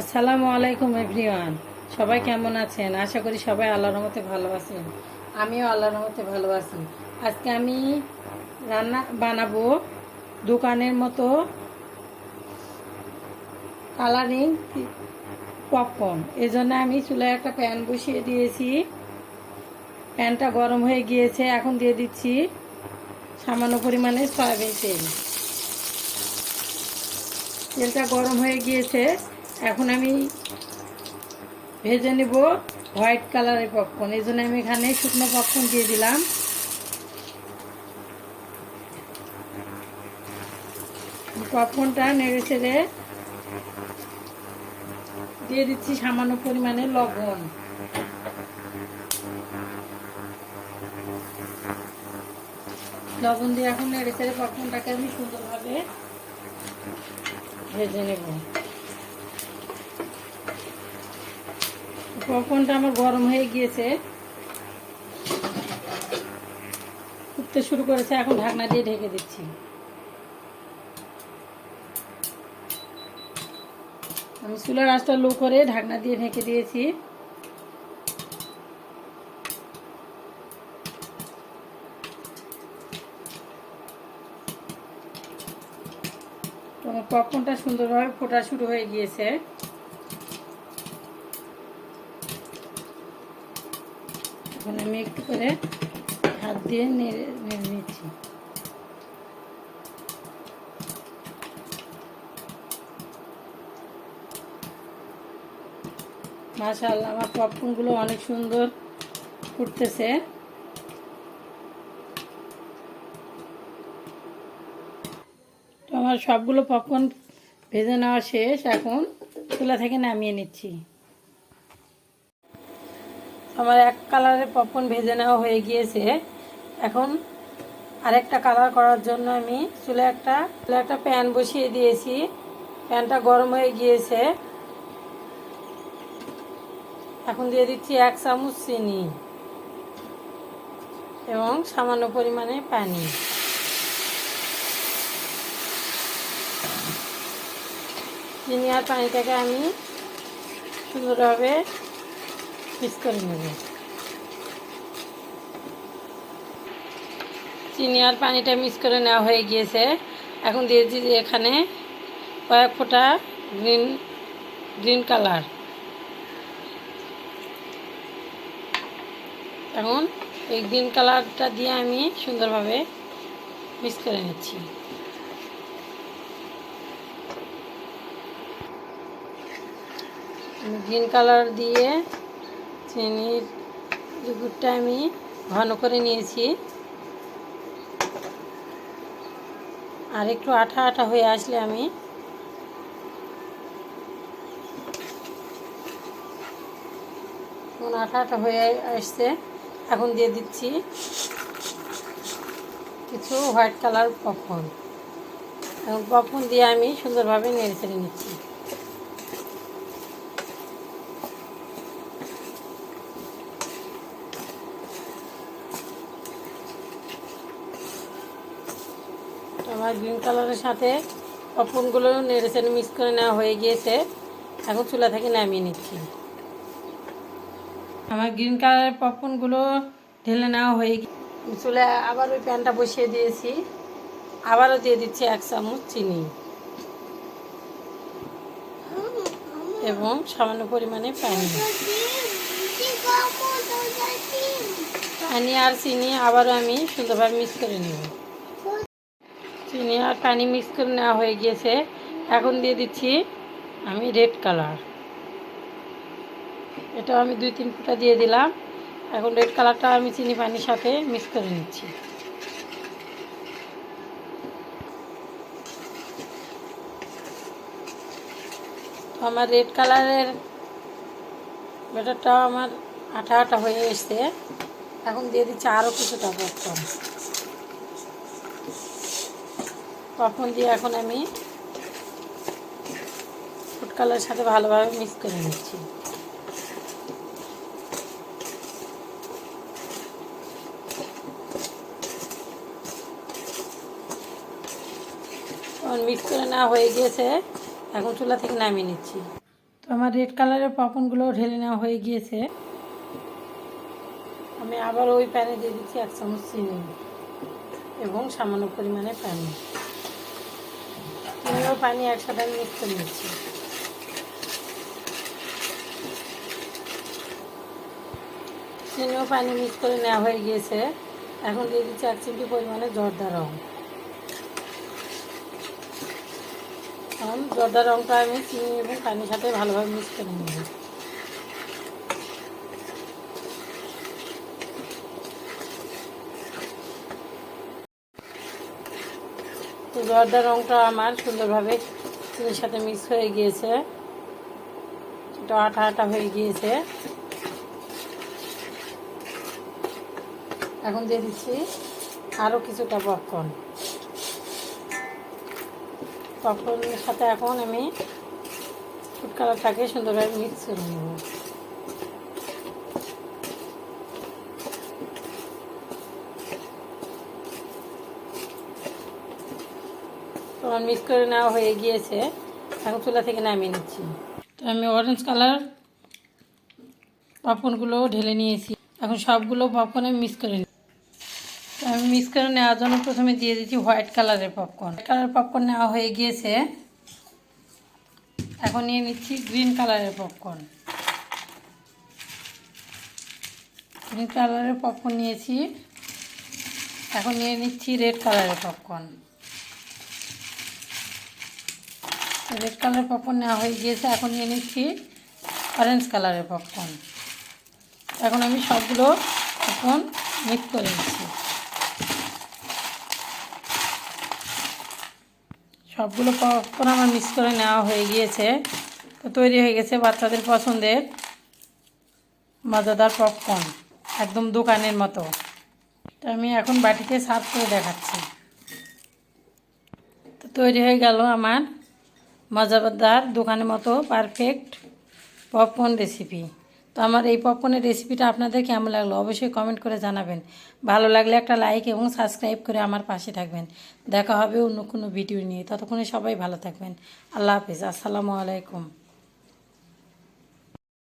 আসসালামু আলাইকুম, এভরিওয়ান। সবাই কেমন আছেন? আশা করি সবাই আল্লাহর রহমতে ভালো আছেন। আমিও আল্লাহর রহমতে ভালো আছি। আজকে আমি রান্না বানাবো দোকানের মতো কালারিং পপকর্ন এই জন্য আমি চুলায় একটা প্যান বসিয়ে দিয়েছি। প্যানটা গরম হয়ে গিয়েছে, এখন দিয়ে দিচ্ছি সামান্য পরিমাণে সয়াবিন তেল। তেলটা গরম হয়ে গিয়েছে। এখন আমি ভেজে নেব হোয়াইট কালারের পপকর্ন। এই জন্য আমি এখানে শুকনো পপকর্ন দিয়ে দিলাম। পপকর্নটা নেড়ে ছেড়ে দিয়ে দিচ্ছি সামান্য পরিমাণে লবণ। লবণ দিয়ে এখন নেড়ে ছেড়ে পপকর্নটাকে আমি সুন্দরভাবে ভেজে নেব। পপকর্নটা আমার গরম হয়ে গিয়েছে। উঠতে শুরু করেছে, এখন ঢাকনা দিয়ে ঢেকে দিচ্ছি। আমি চুলার আঁচটা লো করে ঢাকনা দিয়ে ঢেকে দিয়েছি। পপকর্নটা সুন্দরভাবে ফোটা শুরু হয়ে গিয়েছে। এখন আমি একটু করে হাত দিয়ে নেড়ে নিচ্ছি। মাশাআল্লাহ, আমার পপকর্নগুলো অনেক সুন্দর ফুটতেছে। তো আমার সবগুলো পপকর্ন ভেজে নেওয়া শেষ, এখন চুলা থেকে নামিয়ে নিচ্ছি। আমার এক কালারের পপকর্ন ভেজে নেওয়া হয়ে গিয়েছে। এখন আরেকটা কালার করার জন্য আমি চুলে একটা চুলে একটা প্যান বসিয়ে দিয়েছি। প্যানটা গরম হয়ে গিয়েছে। এখন দিয়ে দিচ্ছি এক চামচ চিনি এবং সামান্য পরিমাণে পানি। চিনি আর পানিটাকে আমি সুন্দরভাবে চিনি আর পানিটা মিক্স করে নেওয়া হয়ে গিয়েছে। এখন দিয়েছি যে এখানে কয়েক ফোঁটা গ্রিন গ্রিন কালার এখন এই গ্রিন কালারটা দিয়ে আমি সুন্দরভাবে মিক্স করে নিচ্ছি। গ্রিন কালার দিয়ে চিনির গুড়টা আমি ঘন করে নিয়েছি। আর একটু আঠা আঠা হয়ে আসলে আমি আঠা আঠা হয়ে আসছে, এখন দিয়ে দিচ্ছি কিছু হোয়াইট কালার পপকর্ন। এখন পপকর্ন দিয়ে আমি সুন্দরভাবে নেড়ে ছেড়ে নিচ্ছি। আমার গ্রিন কালারের সাথে পপকর্নগুলো নেড়ে চেড়ে মিক্স করে নেওয়া হয়ে গিয়েছে। এখন চুলা থেকে নামিয়ে নিচ্ছি। আমার গ্রিন কালারের পপকর্নগুলো ঢেলে নেওয়া হয়ে চুলে আবার ওই প্যানটা বসিয়ে দিয়েছি। আবারও দিয়ে দিচ্ছি এক চামচ চিনি। এবং সামান্য পরিমাণে পানি। পানি আর চিনি আবারও আমি সুন্দরভাবে মিক্স করে নেব। চিনি আর পানি মিক্স করে নেওয়া হয়ে গিয়েছে। এখন দিয়ে দিচ্ছি আমি রেড কালার এটাও আমি দুই তিন ফুটা দিয়ে দিলাম। এখন রেড কালারটা আমি চিনি পানির সাথে মিক্স করে নিচ্ছি। তো আমার রেড কালারের ব্যাটারটাও আমার আঠা আঠা হয়ে এসছে। এখন দিয়ে দিচ্ছি আরও কিছুটা পপকর্ন পপকর্ন দিয়ে এখন আমি ফুড কালারের সাথে ভালোভাবে মিক্স করে নিচ্ছি। মিক্স করে নেওয়া হয়ে গিয়েছে, এখন চুলা থেকে নামিয়ে নিচ্ছি। তো আমার রেড কালারের পপকর্নগুলো ঢেলে নেওয়া হয়ে গিয়েছে। আমি আবার ওই প্যানে দিয়ে দিচ্ছি এক চামচ চিনি এবং সামান্য পরিমাণে পানি। চিনি পানি একসাথে মিক্স করে নিচ্ছি। চিনি পানি মিক্স করে নেওয়া হয়ে গিয়েছে। এখন দিয়ে দিচ্ছি এক চিমটি পরিমাণে জর্দা রং। এখন জর্দা রংটা আমি চিনি এবং পানির সাথে ভালোভাবে মিক্স করে নেব। তো জর্দা রংটা আমার সুন্দরভাবে চিনির সাথে মিক্স হয়ে গিয়েছে। একটু আঠা আঠা হয়ে গিয়েছে। এখন দিয়ে দিচ্ছি আরও কিছুটা পপকর্ন পপকর্নের সাথে এখন আমি ফুড কালারটাকে সুন্দরভাবে মিক্স করে নেব। আমার মিক্স করে নেওয়া হয়ে গিয়েছে, এখন চুলা থেকে নামিয়ে নিচ্ছি। তো আমি অরেঞ্জ কালার পপকর্নগুলো ঢেলে নিয়েছি। এখন সবগুলো পপকর্ন মিক্স করে নিই আমি মিক্স করে নেওয়ার জন্য প্রথমে দিয়ে দিচ্ছি হোয়াইট কালারের পপকর্ন কালার পপকর্ন নেওয়া হয়ে গিয়েছে। এখন নিয়ে নিচ্ছি গ্রিন কালারের পপকর্ন গ্রিন কালারের পপকর্ন নিয়েছি। এখন নিয়ে নিচ্ছি রেড কালারের পপকর্ন রেড কালারের পপকর্ন নেওয়া হয়ে গিয়েছে। এখন নিয়ে নিচ্ছি অরেঞ্জ কালারের পপকর্ন এখন আমি সবগুলো এখন মিক্স করে নিচ্ছি। সবগুলো পপকর্ন আমার মিক্স করে নেওয়া হয়ে গিয়েছে। তো তৈরি হয়ে গেছে বাচ্চাদের পছন্দের মজাদার পপকর্ন একদম দোকানের মতো। তো আমি এখন বাটিতে সার্ভ করে দেখাচ্ছি। তো তৈরি হয়ে গেল আমার মজাদার, দোকানের মতো পারফেক্ট পপকর্ন রেসিপি তো আমার এই পপকর্নের রেসিপিটা আপনাদের কেমন লাগল অবশ্যই কমেন্ট করে জানাবেন। ভালো লাগলে একটা লাইক এবং সাবস্ক্রাইব করে আমার পাশে থাকবেন। দেখা হবে অন্য কোনো ভিডিও নিয়ে। ততক্ষণে সবাই ভালো থাকবেন। আল্লাহ হাফিজ। আসসালামু আলাইকুম।